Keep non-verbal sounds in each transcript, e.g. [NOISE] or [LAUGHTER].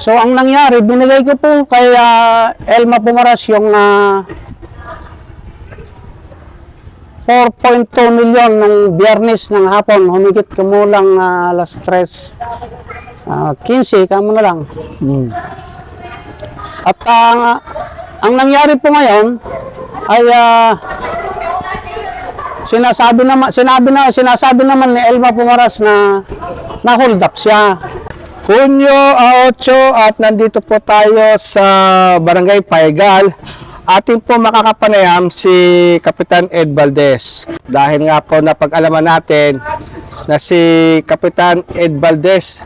So ang nangyari, binigay ko po kay ah, Elma Pumaras yung ah, 4.2 milyon ng biyernes ng hapon. Humigit kumulang uh, alas 3. ah, 15, kamo na lang. Mm. At ang ang nangyari po ngayon ay ah, sinasabi naman sinabi na sinasabi naman ni Elma Pumaras na na hold up siya. Kunyo Aocho at nandito po tayo sa Barangay Paigal. Atin po makakapanayam si Kapitan Ed Valdez. Dahil nga po napag-alaman natin na si Kapitan Ed Valdez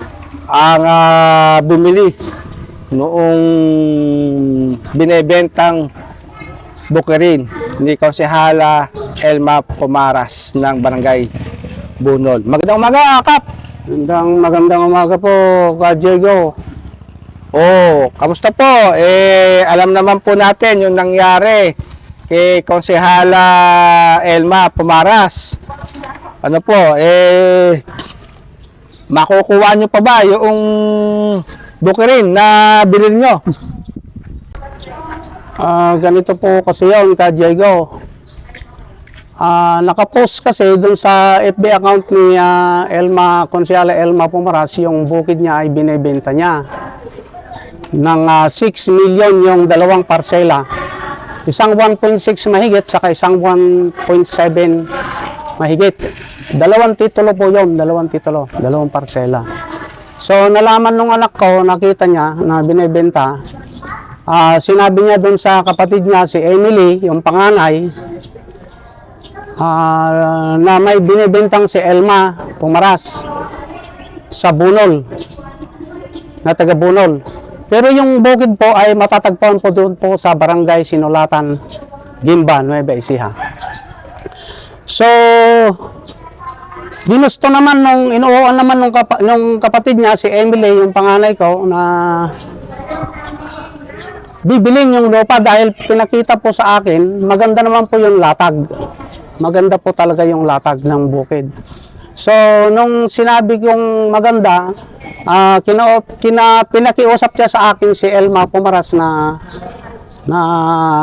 ang ah, bumili noong binebentang bukirin ni Konsehala Elma Pumaras ng Barangay Bunol. Magandang umaga, Kap! Magandang magandang umaga po, Ka Diego. Oh, kamusta po? Eh, alam naman po natin yung nangyari kay Konsehala Elma Pumaras. Ano po, eh, makukuha nyo pa ba yung bukirin na bilhin nyo? Ah, ganito po kasi yun, Ka Diego. Ah, nakapost kasi dun sa FB account ni ah, Elma, Konsyala Elma Pumaras, yung bukid niya ay binebenta niya ng ah, 6 million yung dalawang parsela. Isang 1.6 mahigit, saka isang 1.7 mahigit. Dalawang titulo po yun, dalawang titulo, dalawang parsela. So, nalaman nung anak ko, nakita niya na binebenta, Ah, sinabi niya doon sa kapatid niya, si Emily, yung panganay, ah, na may binibintang si Elma Pumaras sa Bunol, na taga Bunol. Pero yung bukid po ay matatagpuan po doon po sa barangay Sinulatan, Gimba, Nueva Ecija. So, ginusto naman nung inuuan naman nung, kapa, nung kapatid niya, si Emily, yung panganay ko, na bibilin yung lupa dahil pinakita po sa akin, maganda naman po yung latag. Maganda po talaga yung latag ng bukid. So, nung sinabi kong maganda, ah kina, kina, pinakiusap siya sa akin si Elma Pumaras na na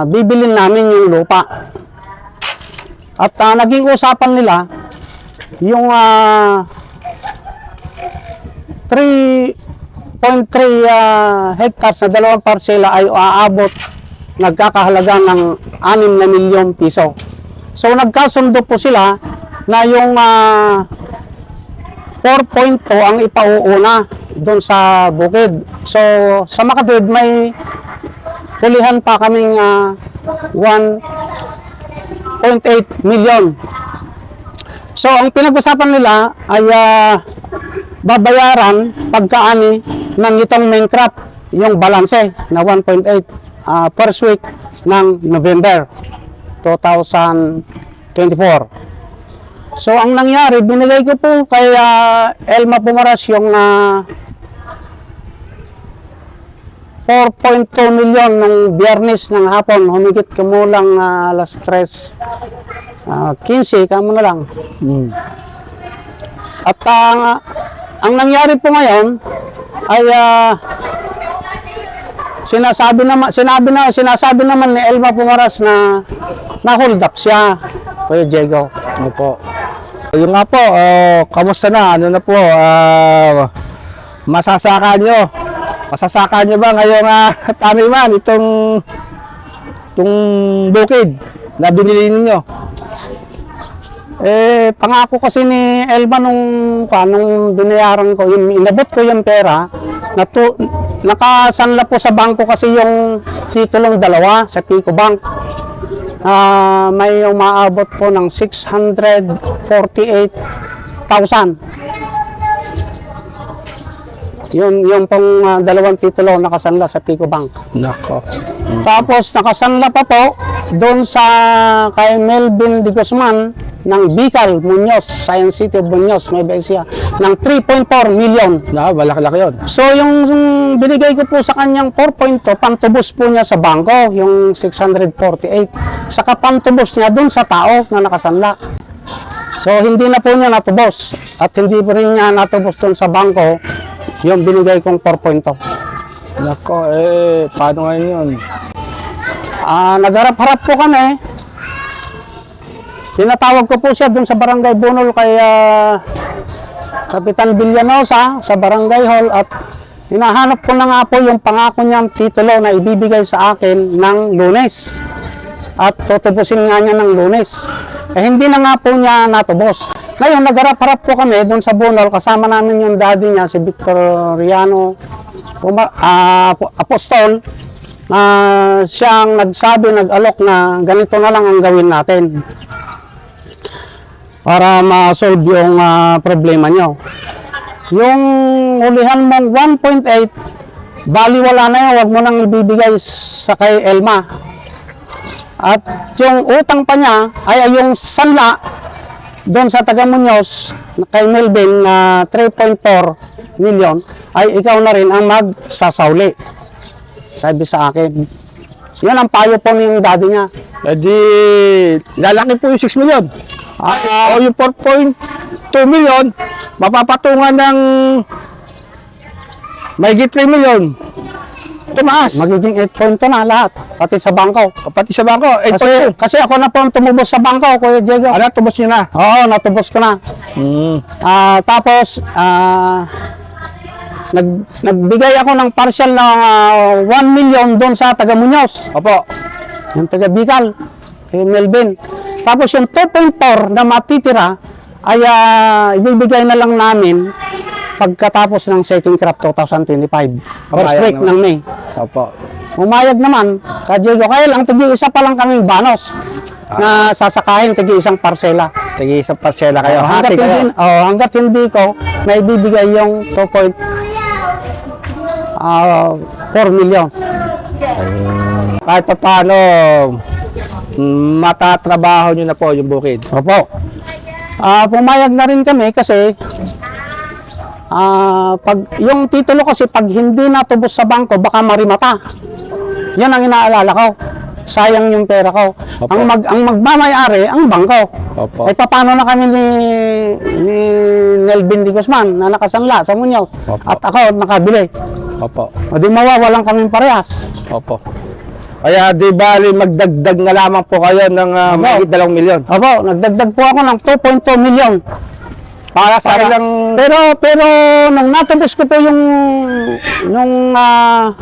bibilin namin yung lupa. At ah, naging usapan nila yung ah 3 0.3 ah, hectares na dalawang parsela ay aabot nagkakahalaga ng 6 na milyong piso. So nagkasundo po sila na yung ah, 4.2 ang ipauuna doon sa bukid. So sa Makatwid may hulihan pa kaming ah, 1.8 million. So ang pinag-usapan nila ay ah, babayaran pagkaani ng itong Minecraft yung balanse na 1.8 ah, first week ng November 2024. So ang nangyari, binigay ko po kay ah, Elma Pumaras yung ah, 4.2 milyon ng biyernes ng hapon, humigit kumulang ah, alas 3, ah, 15, kamo na lang. Mm. At ang ang nangyari po ngayon ay ah, sinasabi naman sinabi na sinasabi naman ni Elma Pumaras na na hold up siya. Kuya Diego. Ano po? Yung nga po, oh, kamusta na? Ano na po? ah, masasaka nyo? Masasaka nyo ba ngayong [LAUGHS] uh, taniman itong itong bukid na binili ninyo? Eh, pangako kasi ni Elma nung, pa, nung binayaran ko, yung, inabot ko yung pera, natu, nakasanla po sa bangko kasi yung titulong dalawa sa Pico Bank. Ah, may umaabot po ng 648,000. Yun, yung pong ah, dalawang titulo nakasanla sa Pico Bank. Nako. Tapos nakasanla pa po doon sa kay Melvin de Guzman ng Bicol, Muñoz, Science City of Muñoz, Nueva Ecija, ng 3.4 million. Na, malaki-laki yun. So yung, yung binigay ko po sa kanyang 4.2, pantubos po niya sa bangko, yung 648. Saka pantubos niya doon sa tao na nakasanla. So hindi na po niya natubos at hindi po rin niya natubos doon sa bangko yung binigay kong 4.2. Nako, eh, paano ngayon yun? Ah, nagharap-harap po kami. Sinatawag ko po siya dun sa Barangay Bunol kay ah, Kapitan Villanosa sa Barangay Hall at hinahanap ko na nga po yung pangako niyang titulo na ibibigay sa akin ng lunes. At tutubusin nga niya ng lunes. Eh hindi na nga po niya natubos. Ngayon, nagharap-harap po kami doon sa Bunol. Kasama namin yung daddy niya, si Victoriano Puma- ah, Apo- Apostol na siyang nagsabi, nag-alok na ganito na lang ang gawin natin para ma-solve yung ah, problema nyo. Yung hulihan mong 1.8, bali wala na yan, wag mo nang ibibigay sa kay Elma. At yung utang pa niya ay yung sanla doon sa taga Muñoz kay Melvin na 3.4 million ay ikaw na rin ang magsasauli. Sabi sa akin. Yan ang payo po ng daddy niya. Eh di, lalaki po yung 6 million. Ah, o yung 4.2 million, mapapatungan ng may 3 million. Tumaas. Magiging 8.2 na lahat, pati sa bangko. Pati sa bangko, Kasi, 8.2. kasi ako na po ang tumubos sa bangko, Kuya Diego. Ano, tubos nyo na. Oo, natubos ko na. Hmm. Ah, tapos, ah, nag, nagbigay ako ng partial na ah, 1 million doon sa taga Muñoz. Opo. Yung taga Bicol, kay Melvin. Tapos yung 2.4 na matitira ay ah, ibibigay na lang namin pagkatapos ng second crop 2025. First Papayag week naman. ng May. Opo. Umayag naman, ka Diego, kaya lang tigi isa pa lang kaming banos na sasakahin tigi isang parsela. Sige, isang parsela kayo. Oh, Hati hanggat kayo. hindi, oh, hanggat hindi ko may bibigay yung 2.4 million. Kahit pa paano, mm, matatrabaho nyo na po yung bukid. Opo. Ah, pumayag na rin kami kasi ah pag yung titulo kasi pag hindi natubos sa bangko baka marimata. Yan ang inaalala ko. Sayang yung pera ko. Opo. Ang mag ang magmamayari ang bangko. Opo. Ay paano na kami ni ni Nelvin Di Guzman na nakasanla sa Muñoz Opo. at ako nakabili. Opo. O di mawawalan kami parehas. Opo. Kaya di bali magdagdag na lamang po kayo ng uh, Opo. mahigit dalawang milyon. Opo, nagdagdag po ako ng 2.2 million. Para sa Para- ilang... Pero pero nung natapos ko po yung nung ah,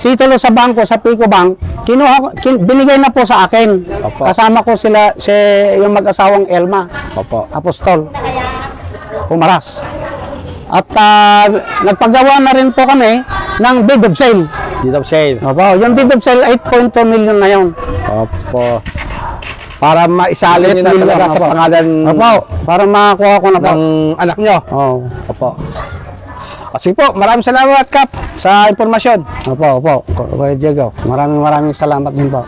titulo sa bangko sa Pico Bank, kinuha kin, binigay na po sa akin. Opo. Kasama ko sila si yung mag-asawang Elma Opo. Apostol Pumaras. At ah, nagpagawa na rin po kami ng deed of sale. Dito of sale. Opo, yung deed of sale 8.2 million na yun. Opo. Para maisali nyo na Million, talaga sa opo. pangalan Opo, para makakuha ko na po. ng anak nyo. Oh. Opo. Kasi po, maraming salamat Kap sa impormasyon. Opo, opo. Kuya Diego, maraming maraming salamat din po.